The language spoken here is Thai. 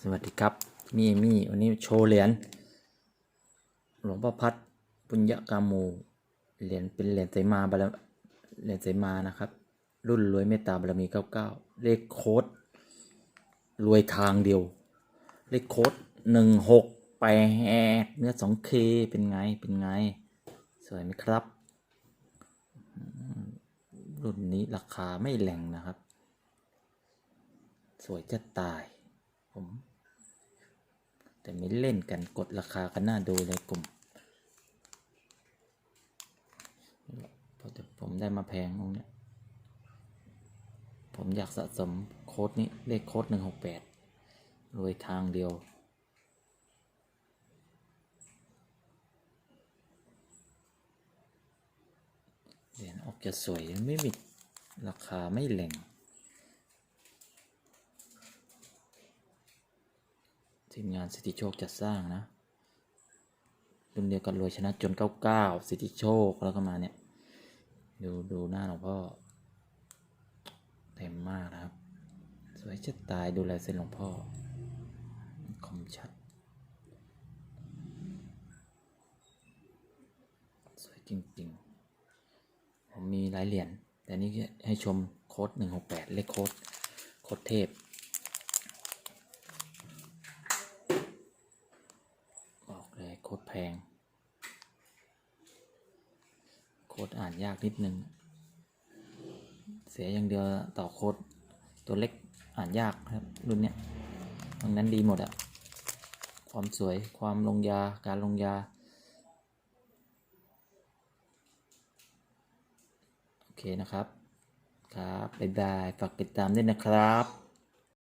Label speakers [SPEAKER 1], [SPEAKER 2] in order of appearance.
[SPEAKER 1] สวัสดีครับ มีมี่วันนี้โชว์เหรียญหลวงพ่อพัดปุญญกาโมเหรียญเป็นเหรียญไสมาบารเหรียญไสมานะครับ รุ่นรวยเมตตาบารมี99เลขโค้ดรวยทางเดียว เลขโค้ดหนึ่งหกแปดเนื้อสองเคเป็นไงเป็นไง สวยไหมครับ รุ่นนี้ราคาไม่แหลงนะครับ สวยจะตาย ผม แต่ไม่เล่นกันกดราคากันหน่าดูเลยกลุ่มเพราะแต่ผมได้มาแพงตรงเนี้ยผมอยากสะสมโค้ดนี้เลขโค้ดหนึ่งหกแปดรวยทางเดียว เหรียญออกจะสวยไม่มีราคาไม่แหล่ง ทีมงานสิทธิโชคจัดสร้างนะรุ่นเดียวกันรวยชนะจน99สิทธิโชคแล้วก็มาเนี่ย ดูดูหน้าหลวงพ่อเต็มมากนะครับ สวยจะตายดูลายเส้นหลวงพ่อคมชัด สวยจริงๆ ผมมีหลายเหรียญแต่นี่ให้ชมโค้ด168 เลขโค้ดโค้ดเทพ เลยโคตรแพง โคตรอ่านยากนิดนึง เสียอย่างเดียวต่อโคตรตัวเล็กอ่านยากครับ รุ่นเนี้ยตรงนั้นดีหมดอะความสวยความลงยาการลงยา โอเคนะครับ ครับบ๊ายบายฝากติดตามด้วยนะครับ